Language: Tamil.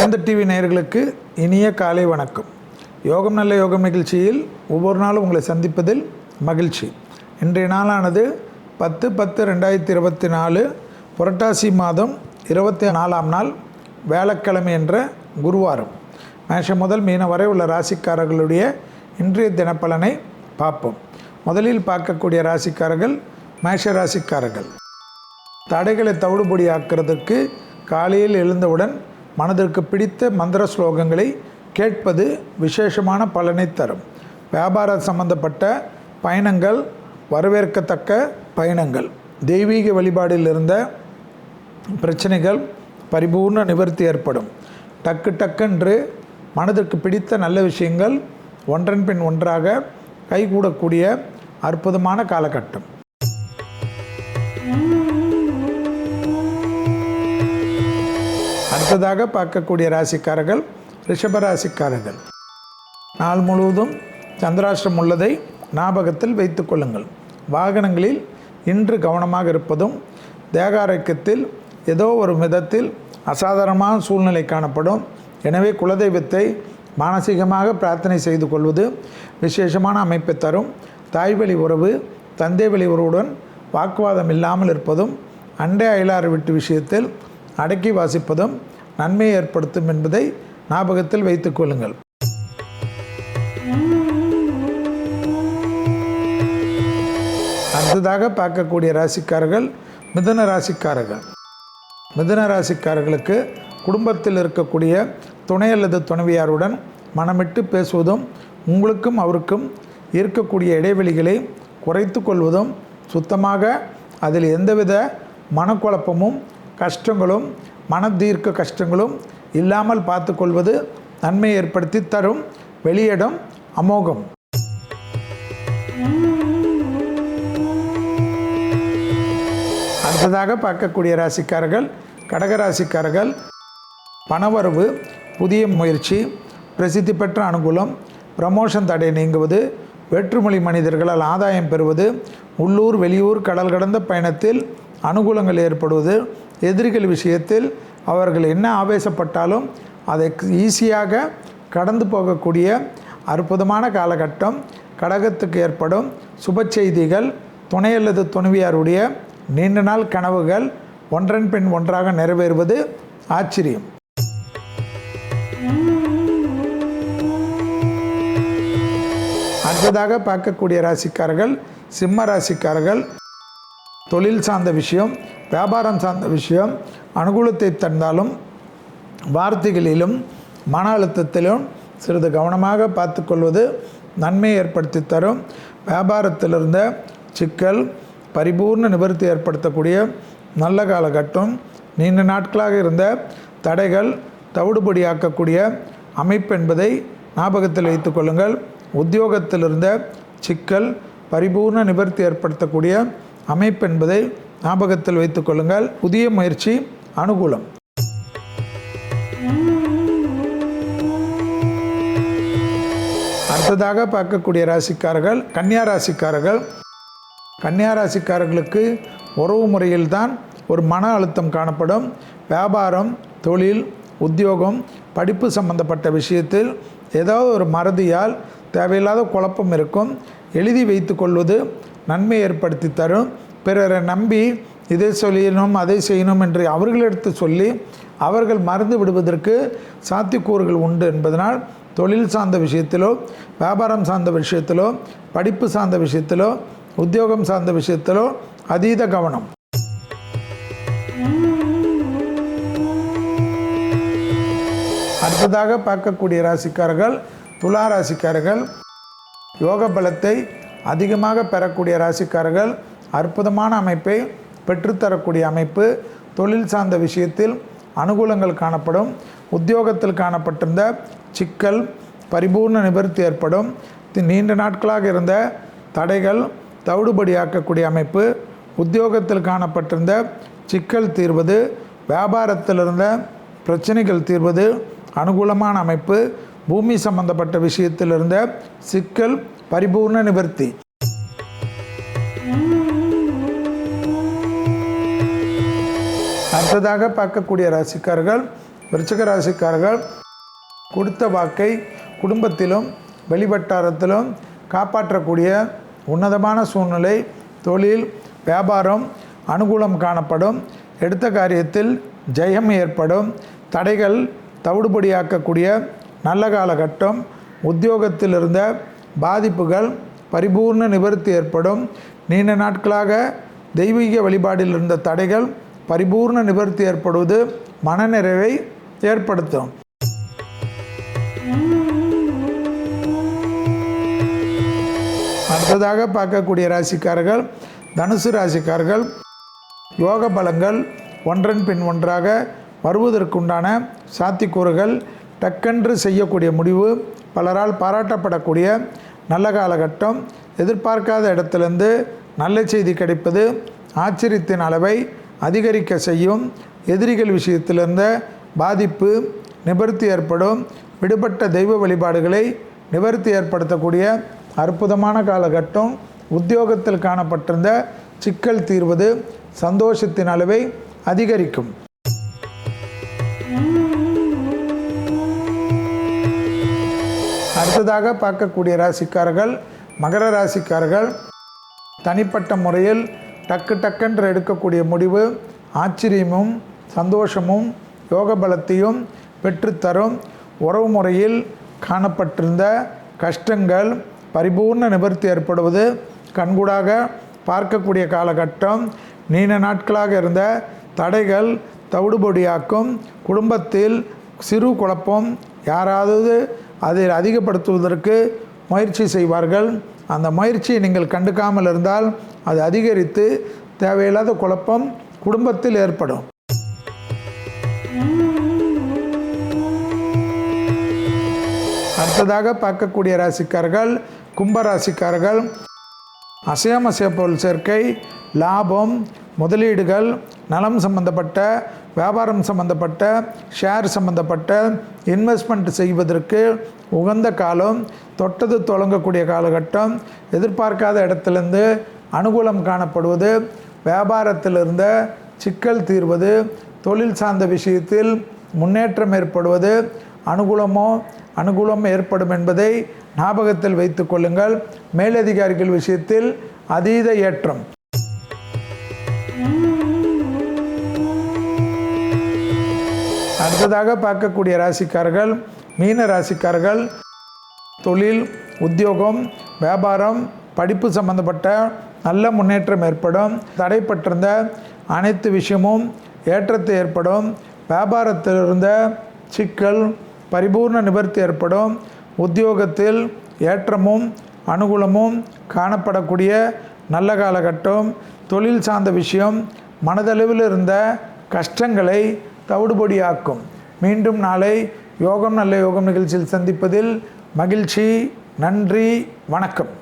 வேந்த டிவி நேயர்களுக்கு இனிய காலை வணக்கம். யோகம் நல்ல யோகம் நிகழ்ச்சியில் ஒவ்வொரு நாளும் உங்களை சந்திப்பதில் மகிழ்ச்சி. இன்றைய நாளானது பத்து பத்து ரெண்டாயிரத்தி இருபத்தி நாலு புரட்டாசி மாதம் இருபத்தி நாலாம் நாள் வேளக்கிழமை என்ற குருவாரம். மேஷம் முதல் மீன வரை உள்ள ராசிக்காரர்களுடைய இன்றைய தினப்பலனை பார்ப்போம். முதலில் பார்க்கக்கூடிய ராசிக்காரர்கள் மேஷ ராசிக்காரர்கள். தடைகளை தவிடுபொடியாக்குறதுக்கு காலையில் எழுந்தவுடன் மனதிற்கு பிடித்த மந்திர ஸ்லோகங்களை கேட்பது விசேஷமான பலனை தரும். வியாபார சம்பந்தப்பட்ட பயணங்கள் வரவேற்கத்தக்க பயணங்கள் தெய்வீக வழிபாடில் இருந்த பிரச்சனைகள் பரிபூர்ண நிவர்த்தி ஏற்படும். டக்கு டக்குன்று மனதிற்கு பிடித்த நல்ல விஷயங்கள் ஒன்றன் பின் ஒன்றாக கைகூடக்கூடிய அற்புதமான காலகட்டம். அடுத்ததாக பார்க்கக்கூடிய ராசிக்காரர்கள் ரிஷப ராசிக்காரர்கள். நாள் முழுவதும் சந்திராஷ்டிரம் உள்ளதை ஞாபகத்தில் வைத்து கொள்ளுங்கள். வாகனங்களில் இன்று கவனமாக இருப்பதும் தேகாரக்கத்தில் ஏதோ ஒரு விதத்தில் அசாதாரணமான சூழ்நிலை காணப்படும். எனவே குலதெய்வத்தை மானசீகமாக பிரார்த்தனை செய்து கொள்வது விசேஷமான அமைப்பை தரும். தாய்வழி உறவு தந்தை வழி உறவுடன் வாக்குவாதம் இல்லாமல் இருப்பதும் அண்டை அயலாறு விட்டு விஷயத்தில் அடக்கி வாசிப்பதும் நன்மையை ஏற்படுத்தும் என்பதை ஞாபகத்தில் வைத்துக் கொள்ளுங்கள். அடுத்ததாக பார்க்கக்கூடிய ராசிக்காரர்கள் மிதன ராசிக்காரர்கள். மிதன ராசிக்காரர்களுக்கு குடும்பத்தில் இருக்கக்கூடிய துணை அல்லது துணைவியாருடன் மனமிட்டு பேசுவதும் உங்களுக்கும் அவருக்கும் இருக்கக்கூடிய இடைவெளிகளை குறைத்து கொள்வதும் சுத்தமாக அதில் எந்தவித மனக்குழப்பமும் கஷ்டங்களும் மனதீர்க்க கஷ்டங்களும் இல்லாமல் பார்த்து கொள்வது நன்மை ஏற்படுத்தி தரும் வெளியிடம் அமோகம். அடுத்ததாக பார்க்கக்கூடிய ராசிக்காரர்கள் கடகராசிக்காரர்கள் பணவரவு புதிய முயற்சி பிரசித்தி பெற்ற அனுகூலம் ப்ரமோஷன் தடை நீங்குவது வேற்றுமொழி மனிதர்களால் ஆதாயம் பெறுவது உள்ளூர் வெளியூர் கடல் கடந்த பயணத்தில் அனுகூலங்கள் ஏற்படுவது எதிரிகள் விஷயத்தில் அவர்கள் என்ன ஆவேசப்பட்டாலும் அதை ஈஸியாக கடந்து போகக்கூடிய அற்புதமான காலகட்டம் கடகத்துக்கு ஏற்படும் சுப செய்திகள் துணை அல்லது துணைவியாருடைய நீண்ட நாள் கனவுகள் ஒன்றன் பின் ஒன்றாக நிறைவேறுவது ஆச்சரியம். அடுத்ததாக பார்க்கக்கூடிய ராசிக்காரர்கள் சிம்ம ராசிக்காரர்கள் தொழில் சார்ந்த விஷயம் வியாபாரம் சார்ந்த விஷயம் அனுகூலத்தை தந்தாலும் வார்த்தைகளிலும் மன அழுத்தத்திலும் சிறிது கவனமாக பார்த்துக்கொள்வது நன்மை ஏற்படுத்தி தரும். வியாபாரத்தில் இருந்த சிக்கல் பரிபூர்ண நிவர்த்தி ஏற்படுத்தக்கூடிய நல்ல காலகட்டம் நீண்ட நாட்களாக இருந்த தடைகள் தவிடுபடியாக்கக்கூடிய அமைப்பு என்பதை ஞாபகத்தில் வைத்துக்கொள்ளுங்கள் கொள்ளுங்கள். சிக்கல் பரிபூர்ண நிவர்த்தி ஏற்படுத்தக்கூடிய அமைப்பு என்பதை ஞாபகத்தில் வைத்துக் கொள்ளுங்கள். புதிய முயற்சி அனுகூலம். அடுத்ததாக பார்க்கக்கூடிய ராசிக்காரர்கள் கன்னியா ராசிக்காரர்கள். கன்னியா ராசிக்காரர்களுக்கு உறவு முறையில்தான் ஒரு மன அழுத்தம் காணப்படும். வியாபாரம் தொழில் உத்தியோகம் படிப்பு சம்பந்தப்பட்ட விஷயத்தில் ஏதாவது ஒரு மறதியால் தேவையில்லாத குழப்பம் இருக்கும். எழுதி வைத்து கொள்வது நன்மை ஏற்படுத்தி தரும். பிறரை நம்பி இதை சொல்லணும் அதை செய்யணும் என்று அவர்களிடத்து சொல்லி அவர்கள் மறந்து விடுவதற்கு சாத்தியக்கூறுகள் உண்டு என்பதனால் தொழில் சார்ந்த விஷயத்திலோ வியாபாரம் சார்ந்த விஷயத்திலோ படிப்பு சார்ந்த விஷயத்திலோ உத்தியோகம் சார்ந்த விஷயத்திலோ அதீத கவனம். அடுத்ததாக பார்க்கக்கூடிய ராசிக்காரர்கள் துலா ராசிக்காரர்கள் யோக பலத்தை அதிகமாக பெறக்கூடிய ராசிக்காரர்கள் அற்புதமான அமைப்பை பெற்றுத்தரக்கூடிய அமைப்பு. தொழில் சார்ந்த விஷயத்தில் அனுகூலங்கள் காணப்படும். உத்தியோகத்தில் காணப்பட்டிருந்த சிக்கல் பரிபூர்ண நிவர்த்தி ஏற்படும். தி- நீண்ட நாட்களாக இருந்த தடைகள் தவிடுபடியாக்கக்கூடிய அமைப்பு. உத்தியோகத்தில் காணப்பட்டிருந்த சிக்கல் தீர்வது. வியாபாரத்தில் இருந்த பிரச்சனைகள் தீர்வது. அனுகூலமான அமைப்பு. பூமி சம்பந்தப்பட்ட விஷயத்தில் இருந்த சிக்கல் பரிபூர்ண நிவர்த்தி. அடுத்ததாக பார்க்கக்கூடிய ராசிக்காரர்கள் விருச்சக ராசிக்காரர்கள் கொடுத்த வாக்கை குடும்பத்திலும் வெளிவட்டாரத்திலும் காப்பாற்றக்கூடிய உன்னதமான சூழ்நிலை தொழில் வியாபாரம் அனுகூலம் காணப்படும். எடுத்த காரியத்தில் ஜெயம் ஏற்படும். தடைகள் தவிடுபடியாக்கக்கூடிய நல்ல காலகட்டம் உத்தியோகத்தில் இருந்த பாதிப்புகள் பரிபூர்ண நிவர்த்தி ஏற்படும். நீண்ட நாட்களாக தெய்வீக வழிபாடில் இருந்த தடைகள் பரிபூர்ண நிவர்த்தி ஏற்படுவது மனநிறைவை ஏற்படுத்தும். அடுத்ததாக பார்க்கக்கூடிய ராசிக்காரர்கள் தனுசு ராசிக்காரர்கள் யோக பலங்கள் ஒன்றன் பின் ஒன்றாக வருவதற்குண்டான சாத்திக்கூறுகள் டக்கென்று செய்யக்கூடிய முடிவு பலரால் பாராட்டப்படக்கூடிய நல்ல காலகட்டம் எதிர்பார்க்காத இடத்திலிருந்து நல்ல செய்தி கிடைப்பது ஆச்சரியத்தின் அளவை அதிகரிக்க செய்யும். எதிரிகள் விஷயத்திலிருந்த பாதிப்பு நிவர்த்தி ஏற்படும். விடுபட்ட தெய்வ வழிபாடுகளை நிவர்த்தி ஏற்படுத்தக்கூடிய அற்புதமான காலகட்டம். உத்தியோகத்தில் காணப்பட்டிருந்த சிக்கல் தீர்வது சந்தோஷத்தின் அளவை அதிகரிக்கும். அடுத்ததாக பார்க்கக்கூடிய ராசிக்காரர்கள் மகர ராசிக்காரர்கள் தனிப்பட்ட முறையில் டக்கு டக்கென்று எடுக்கக்கூடிய முடிவு ஆச்சரியமும் சந்தோஷமும் யோக பலத்தையும் பெற்றுத்தரும் உறவு முறையில் காணப்பட்டிருந்த கஷ்டங்கள் பரிபூர்ண நிவர்த்தி ஏற்படுவது கண்கூடாக பார்க்கக்கூடிய காலகட்டம் நீண்ட நாட்களாக இருந்த தடைகள் தவிடுபொடியாக்கும் குடும்பத்தில் சிறு குழப்பம் யாராவது அதில் அதிகப்படுத்துவதற்கு முயற்சி செய்வார்கள். அந்த முயற்சியை நீங்கள் கண்டுக்காமல் இருந்தால் அது அதிகரித்து தேவையில்லாத குழப்பம் குடும்பத்தில் ஏற்படும். அடுத்ததாக பார்க்கக்கூடிய ராசிக்காரர்கள் கும்ப ராசிக்காரர்கள் அசையாமசைய பொருள் சேர்க்கை லாபம் முதலீடுகள் நலம் சம்பந்தப்பட்ட வியாபாரம் சம்பந்தப்பட்ட ஷேர் சம்பந்தப்பட்ட இன்வெஸ்ட்மெண்ட் செய்வதற்கு உகந்த காலம் தொட்டது தொடங்கக்கூடிய காலகட்டம் எதிர்பார்க்காத இடத்திலிருந்து அனுகூலம் காணப்படுவது வியாபாரத்தில் இருந்த சிக்கல் தீர்வது தொழில் சார்ந்த விஷயத்தில் முன்னேற்றம் ஏற்படுவது அனுகூலமோ அனுகூலம் ஏற்படும் என்பதை ஞாபகத்தில் வைத்து கொள்ளுங்கள். மேலதிகாரிகள் விஷயத்தில் அதீத ஏற்றம். அடுத்ததாக பார்க்கக்கூடிய ராசிக்காரர்கள் மீன ராசிக்காரர்கள். தொழில் உத்தியோகம் வியாபாரம் படிப்பு சம்பந்தப்பட்ட நல்ல முன்னேற்றம் ஏற்படும். தடைப்பட்டிருந்த அனைத்து விஷயமும் ஏற்றத்தை ஏற்படும். வியாபாரத்தில் இருந்த சிக்கல் பரிபூர்ண நிவர்த்தி ஏற்படும். உத்தியோகத்தில் ஏற்றமும் அனுகூலமும் காணப்படக்கூடிய நல்ல காலகட்டம். தொழில் சார்ந்த விஷயம் மனதளவில் இருந்த கஷ்டங்களை தவிடுபொடியாக்கும். மீண்டும் நாளை யோகம் நல்ல யோகம் நிகழ்ச்சியில் சந்திப்பதில் மகிழ்ச்சி நன்றி வணக்கம்.